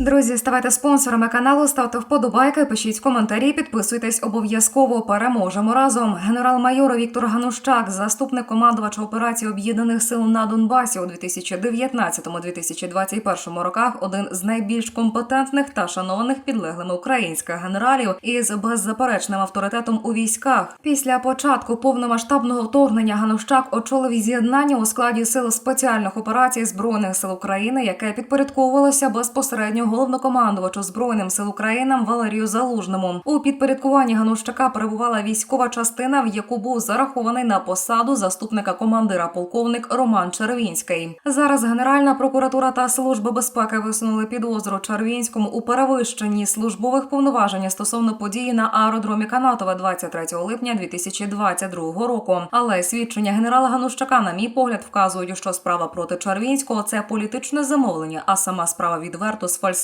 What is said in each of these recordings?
Друзі, ставайте спонсорами каналу, ставте вподобайки, пишіть коментарі, підписуйтесь обов'язково. Переможемо разом. Генерал-майор Віктор Ганущак, заступник командувача операції об'єднаних сил на Донбасі у 2019-2021 роках, один з найбільш компетентних та шанованих підлеглими українських генералів із беззаперечним авторитетом у військах. Після початку повномасштабного вторгнення Ганущак очолив з'єднання у складі сил спеціальних операцій збройних сил України, яке підпорядковувалося безпосередньо головнокомандувачу збройним сил України Валерію Залужному. У підпорядкуванні Ганущака перебувала військова частина, в яку був зарахований на посаду заступника командира полковник Роман Червінський. Зараз Генеральна прокуратура та служба безпеки висунули підозру Червінському у перевищенні службових повноважень стосовно події на аеродромі Канатове 23 липня 2022 року. Але свідчення генерала Ганущака, на мій погляд, вказують, що справа проти Червінського це політичне замовлення, а сама справа відверто сфальсифікована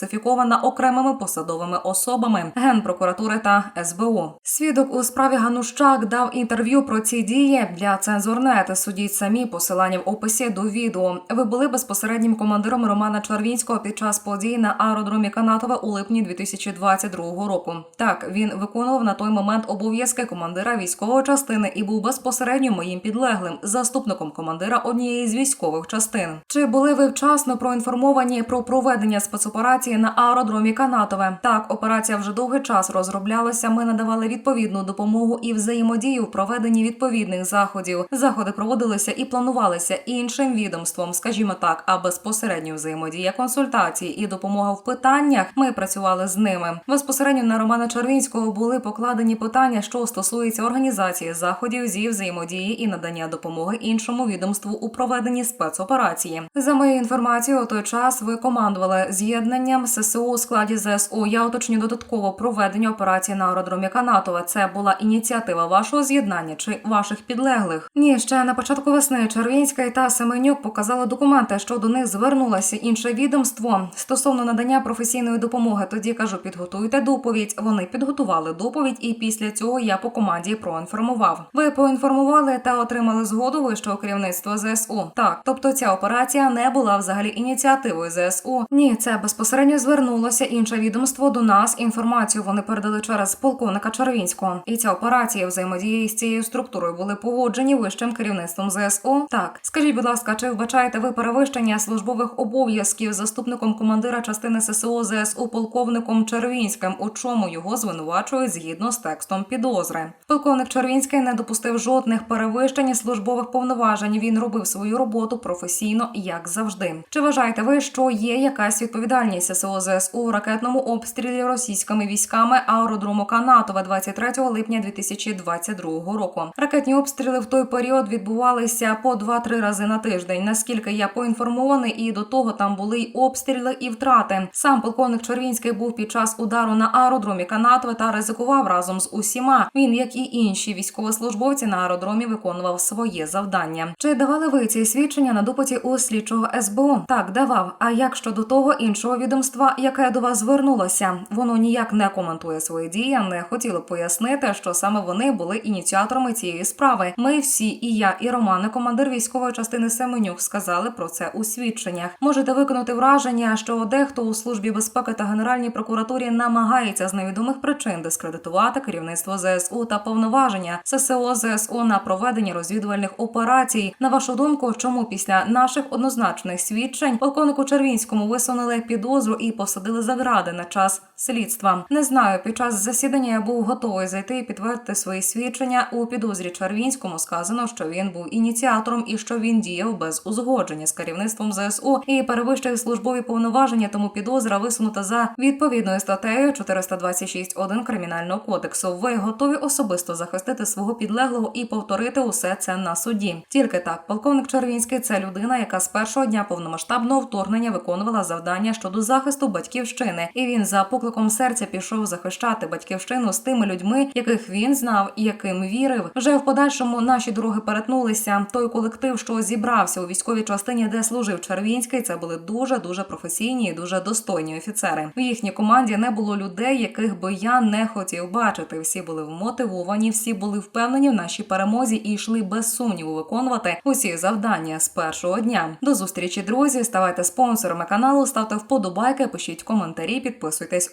окремими посадовими особами генпрокуратури та СБУ. Свідок у справі Ганущак дав інтерв'ю про ці дії для цензурнет. Судіть самі посилання в описі до відео. Ви були безпосереднім командиром Романа Червінського під час подій на аеродромі Канатова у липні 2022 року. Так він виконував на той момент обов'язки командира військової частини і був безпосередньо моїм підлеглим заступником командира однієї з військових частин. Чи були ви вчасно проінформовані про проведення спецоперації на аеродромі Канатове? Так, операція вже довгий час розроблялася. Ми надавали відповідну допомогу і взаємодію в проведенні відповідних заходів. Заходи проводилися і планувалися іншим відомством, скажімо так, а безпосередньо взаємодія консультації і допомога в питаннях. Ми працювали з ними. Безпосередньо на Романа Червінського були покладені питання, що стосуються організації заходів зі взаємодії і надання допомоги іншому відомству у проведенні спецоперації. За моєю інформацією, у той час ви командували з'єднанням ССУ у складі ЗСУ. Я уточню додатково проведення операції на аеродромі Канатова. Це була ініціатива вашого з'єднання чи ваших підлеглих? Ні, ще на початку весни Червінська та Семенюк показали документи, що до них звернулося інше відомство стосовно надання професійної допомоги. Тоді кажу, підготуйте доповідь. Вони підготували доповідь, і після цього я по команді проінформував. Ви поінформували та отримали згоду вищого керівництва ЗСУ. Так, тобто ця операція не була взагалі ініціативою ЗСУ. Ні, це безпосередньо звернулося інше відомство до нас. Інформацію вони передали через полковника Червінського. І ця операція взаємодії з цією структурою були погоджені вищим керівництвом ЗСУ. Так, скажіть, будь ласка, чи вбачаєте ви перевищення службових обов'язків заступником командира частини ССО ЗСУ полковником Червінським? У чому його звинувачують згідно з текстом підозри? Полковник Червінський не допустив жодних перевищень службових повноважень. Він робив свою роботу професійно, як завжди. Чи вважаєте ви, що є якась відповідальність ССО ЗСУ у ракетному обстрілі російськими військами аеродрому Канатове 23 липня 2022 року? Ракетні обстріли в той період відбувалися по 2-3 рази на тиждень. Наскільки я поінформований, і до того там були й обстріли і втрати. Сам полковник Червінський був під час удару на аеродромі Канатове та ризикував разом з усіма. Він, як і інші військовослужбовці на аеродромі, виконував своє завдання. Чи давали ви ці свідчення на допиті у слідчого СБУ? Так, давав. А як щодо того іншого відомства, яке до вас звернулося? Воно ніяк не коментує свої дії, не хотіло пояснити, що саме вони були ініціаторами цієї справи. Ми всі, і я, і Роман, командир військової частини Семенюк, сказали про це у свідченнях. Можете виконати враження, що дехто у службі безпеки та генеральній прокуратурі намагається з невідомих причин дискредитувати керівництво ЗСУ та повноваження ССО ЗСУ на проведення розвідувальних операцій. На вашу думку, чому після наших однозначних свідчень полковнику Червінському висунули підозру і посадили за гради на час слідства? Не знаю. Під час засідання я був готовий зайти і підтвердити свої свідчення у підозрі Червінському. Сказано, що він був ініціатором і що він діяв без узгодження з керівництвом ЗСУ і перевищив службові повноваження. Тому підозра висунута за відповідною статтею 426.1 кримінального кодексу. Ви готові особисто захистити свого підлеглого і повторити усе це на суді. Тільки так, полковник Червінський це людина, яка з першого дня повномасштабного вторгнення виконувала завдання щодо захисту батьківщини, і він за покликом серця пішов захищати батьківщину з тими людьми, яких він знав і яким вірив. Вже в подальшому наші дороги перетнулися. Той колектив, що зібрався у військовій частині, де служив Червінський, це були дуже дуже професійні і дуже достойні офіцери. В їхній команді не було людей, яких би я не хотів бачити. Всі були вмотивовані, всі були впевнені в нашій перемозі і йшли без сумніву виконувати усі завдання з першого дня. До зустрічі, друзі. Ставайте спонсорами каналу, ставте вподобайки, пишіть коментарі, підписуйтесь